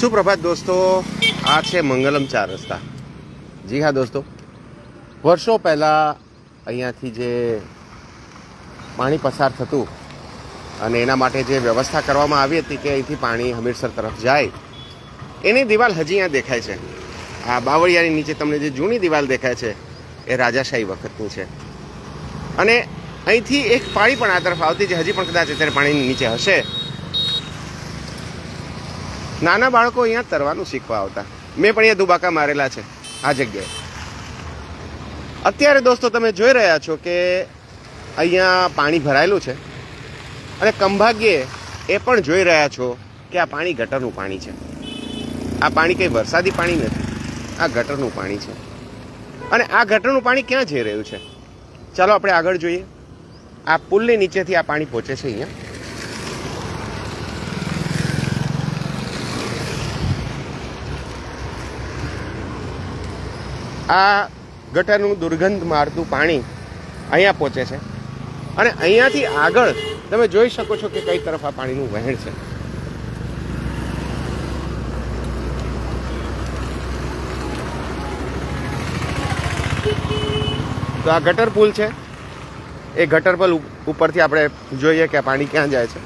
સુપ્રભાત દોસ્તો, આ છે મંગલમ ચાર રસ્તા. જી હા દોસ્તો. વર્ષો પહેલાં અહીંયાથી જે પાણી પસાર થતું અને એના માટે જે વ્યવસ્થા કરવામાં આવી હતી કે અહીંથી પાણી હમીરસર તરફ જાય, એની દિવાલ હજી અહીંયા દેખાય છે. આ બાવળિયાની નીચે તમને જે જૂની દિવાલ દેખાય છે, એ રાજાશાહી વખતની છે. અને અહીંથી એક પાણી પણ આ તરફ આવતી છે, હજી પણ કદાચ અત્યારે પાણીની નીચે હશે. નાના બાળકો અહીંયા તરવાનું શીખવા આવતા. મેં પણ અહીંયા દુબાકા મારેલા છે, આ જગ્યાએ. અત્યારે દોસ્તો તમે જોઈ રહ્યા છો કે અહીંયા પાણી ભરાયેલું છે અને કંભાગ્યે એ પણ જોઈ રહ્યા છો કે આ પાણી ગટરનું પાણી છે. આ પાણી કંઈ વરસાદી પાણી નથી, આ ગટરનું પાણી છે. અને આ ગટરનું પાણી ક્યાં જઈ રહ્યું છે? ચાલો આપણે આગળ જોઈએ. આ પુલની નીચેથી આ પાણી પહોંચે છે અહીંયા. આ ગટરનું દુર્ગંધ મારતું પાણી અહીંયા પહોંચે છે. અને અહીંયાથી આગળ તમે જોઈ શકો છો કે કઈ તરફ આ પાણીનું વહેણ છે. તો આ ગટર પુલ છે. એ ગટર પુલ ઉપરથી આપણે જોઈએ કે આ પાણી ક્યાં જાય છે.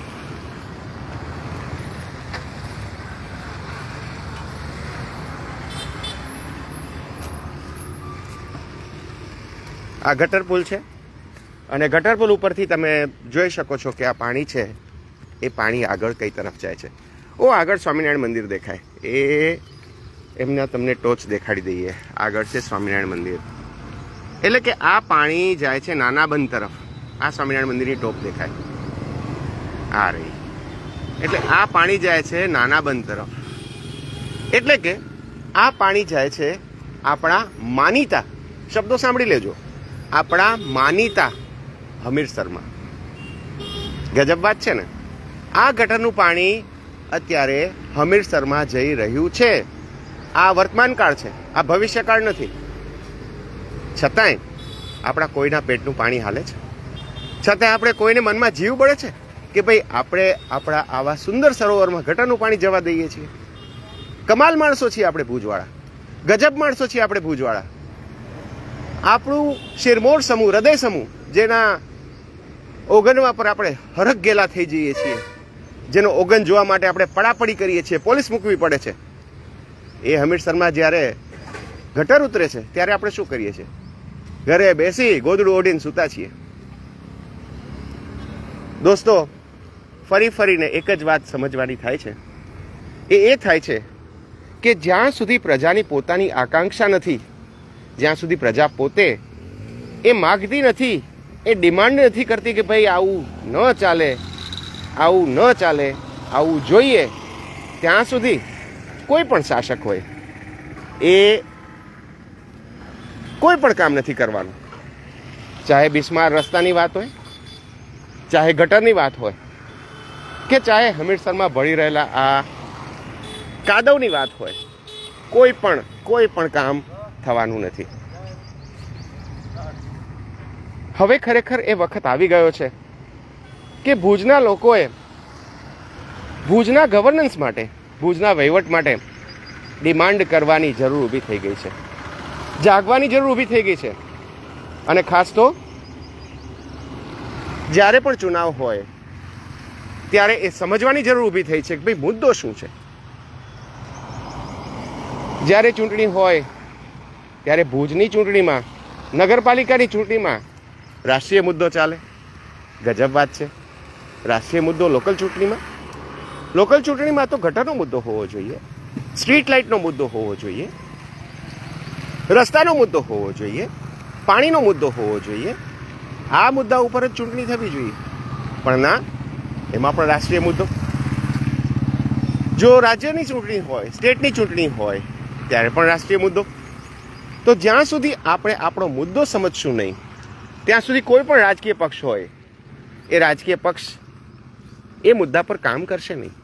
આ ગટર પુલ છે. અને ગટર પુલ ઉપરથી તમે જોઈ શકો છો કે આ પાણી છે. એ પાણી આગળ કઈ તરફ જાય છે. ઓ, આગળ સ્વામિનારાયણ મંદિર દેખાય. એ એમના તમને ટોચ દેખાડી દઈએ. આગળ છે સ્વામિનારાયણ મંદિર. એટલે કે આ પાણી જાય છે નાના બંધ તરફ. આ સ્વામિનારાયણ મંદિરની ટોપ દેખાય. આ રહી. એટલે આ પાણી જાય છે નાના બંધ તરફ. એટલે કે આ પાણી જાય છે આપણા માનીતા. શબ્દો સાંભળી લેજો. આપણા માનીતા હમીરસરમાં ગજબ વાત છે ને? આ ગટરનું પાણી અત્યારે હમીરસરમાં જઈ રહ્યું છે. આ વર્તમાન કાળ છે, આ ભવિષ્યકાળ નથી. છતાંય આપણા કોઈના પેટનું પાણી હાલે છે. છતાંય આપણે કોઈને મનમાં જીવ બળે છે કે ભાઈ આપણે આપણા આવા સુંદર સરોવરમાં ગટરનું પાણી જવા દઈએ છીએ? કમાલ માણસો છીએ આપણે ભુજવાળા. ગજબ માણસો છીએ આપણે ભુજવાળા. આપણું શિરમોર સમૂહ, હૃદય સમૂહ, જેના ઓગનવા પર આપણે હરખ ગેલા થઈ જઈએ છીએ, જેનો ઓગન જોવા માટે આપણે પડાપડી કરીએ છીએ, પોલીસ મૂકવી પડે છે. એ હમીરસરમાં જ્યારે ગટર ઉતરે છે, ત્યારે આપણે શું કરીએ છીએ? ઘરે બેસી ગોદડું ઓઢીને સૂતા છીએ. દોસ્તો, ફરી ફરીને એક જ વાત સમજવાની થાય છે. એ એ થાય છે કે જ્યાં સુધી પ્રજાની પોતાની આકાંક્ષા નથી જ્યાં સુધી પ્રજા પોતે એ માગતી નથી, એ ડિમાન્ડ નથી કરતી કે ભાઈ આવું ન ચાલે, આવું ન ચાલે, આવું જોઈએ, ત્યાં સુધી કોઈ પણ શાસક હોય, એ કોઈ પણ કામ નથી કરવાનું. ચાહે બિસ્માર રસ્તાની વાત હોય, ચાહે ગટરની વાત હોય, કે ચાહે હમીરસરમાં ભળી રહેલા આ કાદવની વાત હોય, કોઈ પણ કોઈ પણ કામ થવાનું નથી. હવે ખરેખર એ વખત આવી ગયો છે કે ભુજના લોકોએ ભુજના ગવર્નન્સ માટે, ભુજના વહીવટ માટે ડિમાન્ડ કરવાની જરૂર ઊભી થઈ ગઈ છે. જાગવાની જરૂર ઊભી થઈ ગઈ છે. અને ખાસ તો જ્યારે પણ ચુનાવ હોય, ત્યારે એ સમજવાની જરૂર ઊભી થઈ છે કે ભાઈ મુદ્દો શું છે? જ્યારે ચૂંટણી હોય ત્યારે ભુજની ચૂંટણીમાં, નગરપાલિકાની ચૂંટણીમાં રાષ્ટ્રીય મુદ્દો ચાલે. ગજબ વાત છે. રાષ્ટ્રીય મુદ્દો લોકલ ચૂંટણીમાં. લોકલ ચૂંટણીમાં તો ગટરનો મુદ્દો હોવો જોઈએ. સ્ટ્રીટ લાઇટનો મુદ્દો હોવો જોઈએ. રસ્તાનો મુદ્દો હોવો જોઈએ. પાણીનો મુદ્દો હોવો જોઈએ. આ મુદ્દા ઉપર જ ચૂંટણી થવી જોઈએ. પણ ના, એમાં પણ રાષ્ટ્રીય મુદ્દો. જો રાજ્યની ચૂંટણી હોય, સ્ટેટની ચૂંટણી હોય, ત્યારે પણ રાષ્ટ્રીય મુદ્દો. તો જ્યાં સુધી આપણે આપણો મુદ્દો સમજશું નહીં, ત્યાં સુધી કોઈ પણ રાજકીય પક્ષ હોય, એ રાજકીય પક્ષ એ મુદ્દા પર કામ કરશે નહીં.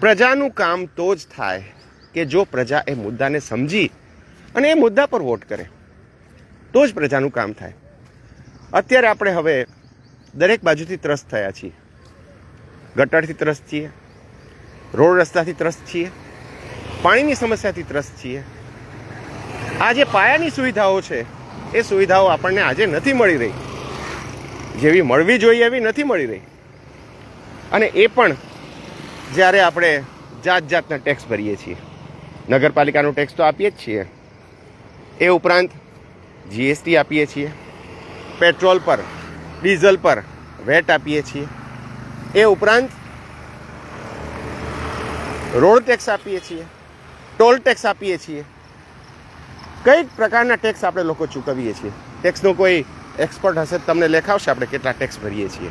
પ્રજાનું કામ તો જ થાય કે જો પ્રજા એ મુદ્દાને સમજી અને એ મુદ્દા પર વોટ કરે, તો જ પ્રજાનું કામ થાય. અત્યારે આપણે હવે દરેક બાજુથી ત્રસ્ત થયા છીએ. ગટરથી ત્રસ્ત છીએ, રોડ રસ્તાથી ત્રસ્ત છીએ, પાણીની સમસ્યાથી ત્રસ્ત છીએ આ જે પાયાની સુવિધાઓ છે, એ સુવિધાઓ આપણને આજે નથી મળી રહી. જેવી મળવી જોઈએ એવી નથી મળી રહી. અને એ પણ જ્યારે આપણે જાત જાતના ટેક્સ ભરીએ છીએ. નગરપાલિકાનો ટેક્સ તો આપીએ જ છીએ. એ ઉપરાંત જીએસટી આપીએ છીએ. પેટ્રોલ પર, ડીઝલ પર વેટ આપીએ છીએ. એ ઉપરાંત રોડ ટેક્સ આપીએ છીએ. ટોલ ટેક્સ આપીએ છીએ. કઈ પ્રકારના ટેક્સ આપણે લોકો ચૂકવીએ છીએ. ટેક્સનો કોઈ એક્સપર્ટ હશે તમને લેખાવશે આપણે કેટલા ટેક્સ ભરીએ છીએ.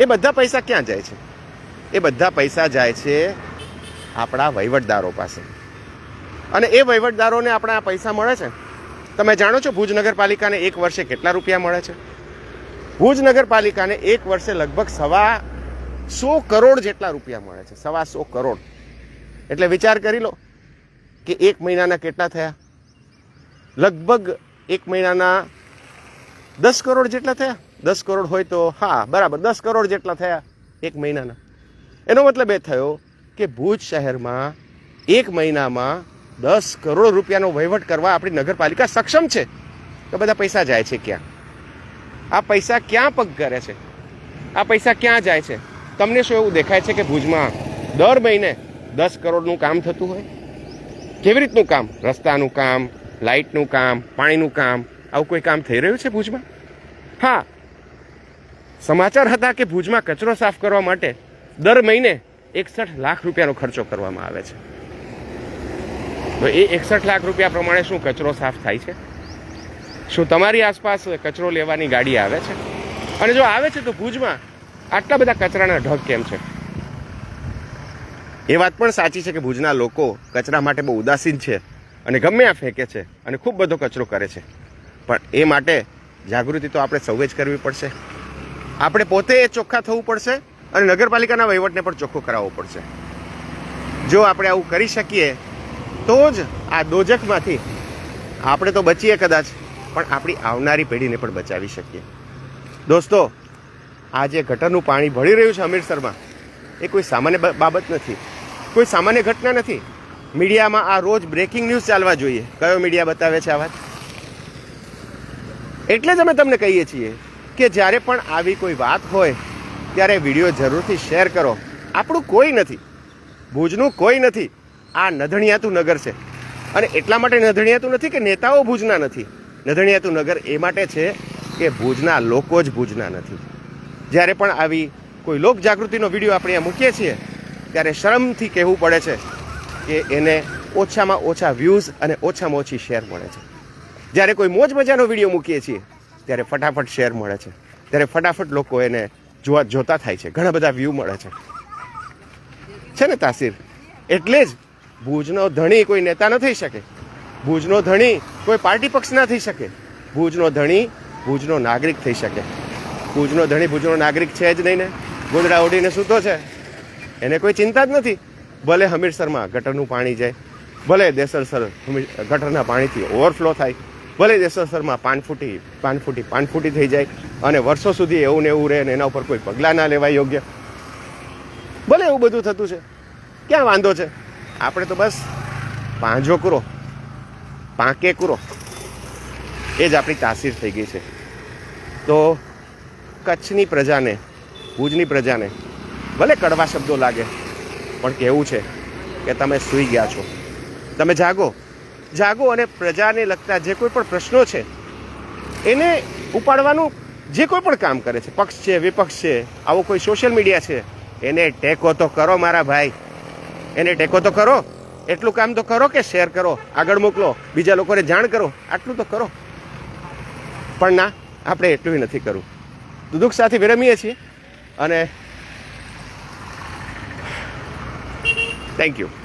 એ બધા પૈસા ક્યાં જાય છે? એ બધા પૈસા જાય છે આપણા વહીવટદારો પાસે. અને એ વહીવટદારોને આપણા પૈસા મળે છે? તમે જાણો છો ભુજ નગરપાલિકાને એક વર્ષે કેટલા રૂપિયા મળે છે? ભુજ નગરપાલિકાને એક વર્ષે લગભગ સવા સો કરોડ જેટલા રૂપિયા મળે છે. સવા સો કરોડ. એટલે વિચાર કરી લો. કે એક મહિનાના કેટલા થયા? લગભગ એક મહિનાના દસ કરોડ જેટલા થયા. દસ કરોડ હોય તો, હા, બરાબર, દસ કરોડ જેટલા થયા એક મહિનાના. એનો મતલબ એ થયો કે ભુજ શહેરમાં એક મહિનામાં દસ કરોડ રૂપિયાનો વહીવટ કરવા આપણી નગરપાલિકા સક્ષમ છે. તો બધા પૈસા જાય છે ક્યાં? આ પૈસા ક્યાં પગ કરે છે? આ પૈસા ક્યાં જાય છે? તમને શું એવું દેખાય છે કે ભુજમાં દર મહિને દસ કરોડનું કામ થતું હોય? કેવી રીતનું કામ? રસ્તાનું કામ, લાઇટનું કામ, પાણીનું કામ, આવું કોઈ કામ થઈ રહ્યું છે ભુજમાં? હા. સમાચાર હતા કે ભુજમાં કચરો સાફ કરવા માટે દર મહિને એકસઠ લાખ રૂપિયાનો ખર્ચો કરવામાં આવે છે. તો એ એકસઠ લાખ રૂપિયા પ્રમાણે શું કચરો સાફ થાય છે? શું તમારી આસપાસ કચરો લેવાની ગાડી આવે છે? અને જો આવે છે તો ભુજમાં આટલા બધા કચરાના ઢગ કેમ છે? એ વાત પણ સાચી છે કે ભુજના લોકો કચરા માટે બહુ ઉદાસીન છે અને ગમે આ ફેંકે છે અને ખૂબ બધો કચરો કરે છે. પણ એ માટે જાગૃતિ તો આપણે સૌએ જ કરવી પડશે. આપણે પોતે એ ચોખ્ખા થવું પડશે અને નગરપાલિકાના વહીવટને પણ ચોખ્ખો કરાવવો પડશે. જો આપણે આવું કરી શકીએ, તો જ આ દોજકમાંથી આપણે તો બચીએ કદાચ, પણ આપણી આવનારી પેઢીને પણ બચાવી શકીએ. દોસ્તો આ જે ગટરનું પાણી ભળી રહ્યું છે અમૃતસરમાં એ કોઈ સામાન્ય બાબત નથી. કોઈ સામાન્ય ઘટના નથી. મીડિયામાં આ રોજ બ્રેકિંગ ન્યૂઝ ચાલવા જોઈએ. કયો મીડિયા બતાવે છે આ વાત? એટલે જ અમે તમને કહીએ છીએ કે જ્યારે પણ આવી કોઈ વાત હોય, ત્યારે વીડિયો જરૂરથી શેર કરો. આપણું કોઈ નથી. ભુજનું કોઈ નથી. આ નધણિયાતું નગર છે. અને એટલા માટે નધણિયાતું નથી કે નેતાઓ ભુજના નથી. નધણિયાતું નગર એ માટે છે કે ભુજના લોકો જ ભુજના નથી. જ્યારે પણ આવી કોઈ લોક જાગૃતિનો વીડિયો આપણે અહીંયા મૂકીએ છીએ ત્યારે શરમથી કહેવું પડે છે કે એને ઓછામાં ઓછા વ્યૂઝ અને ઓછામાં ઓછી શેર મળે છે. જ્યારે કોઈ મોજ મજાનો વીડિયો મૂકીએ છીએ, ત્યારે ફટાફટ શેર મળે છે. ત્યારે ફટાફટ લોકો એને જોવા જોતા થાય છે. ઘણા બધા વ્યૂ મળે છે. છે ને તાસીર? એટલે જ ભુજનો ધણી કોઈ નેતા ન થઈ શકે. ભુજનો ધણી કોઈ પાર્ટી પક્ષ ના થઈ શકે. ભુજનો ધણી ભુજનો નાગરિક થઈ શકે. ભુજનો ધણી ભુજનો નાગરિક છે જ નહીં ને? ગોદડા ઓઢીને સૂતો છે. એને કોઈ ચિંતા જ નથી. ભલે હમીરસરમાં ગટરનું પાણી જાય, ભલે દેસરસર ગટરના પાણીથી ઓવરફ્લો થાય, ભલે દેસરસરમાં પાનફૂટી પાનફૂટી પાન ફૂટી પાન ફૂટી થઈ જાય અને વર્ષો સુધી એવું ને એવું રહે ને એના ઉપર કોઈ પગલાં ના લેવાય યોગ્ય. ભલે એવું બધું થતું છે. ક્યાં વાંધો છે? આપણે તો બસ પાંજો કૂરો, પાંકે કૂરો. એ જ આપણી તાસીર થઈ ગઈ છે. તો કચ્છની પ્રજાને, ભુજની પ્રજાને ભલે કડવા શબ્દો લાગે, પણ કહેવું છે કે તમે સૂઈ ગયા છો. તમે જાગો જાગો અને પ્રજાને લગતા જે કોઈ પણ પ્રશ્નો છે, એને ઉપાડવાનું જે કોઈ પણ કામ કરે છે, પક્ષ છે, વિપક્ષ છે, આવો કોઈ સોશિયલ મીડિયા છે, એને ટેકો તો કરો મારા ભાઈ. એને ટેકો તો કરો, એટલું કામ તો કરો કે શેર કરો, આગળ મોકલો, બીજા લોકોને જાણ કરો, આટલું તો કરો. પણ ના, આપણે એટલું નથી કરવું. દુઃખ સાથે વિરમીએ છીએ અને Thank you.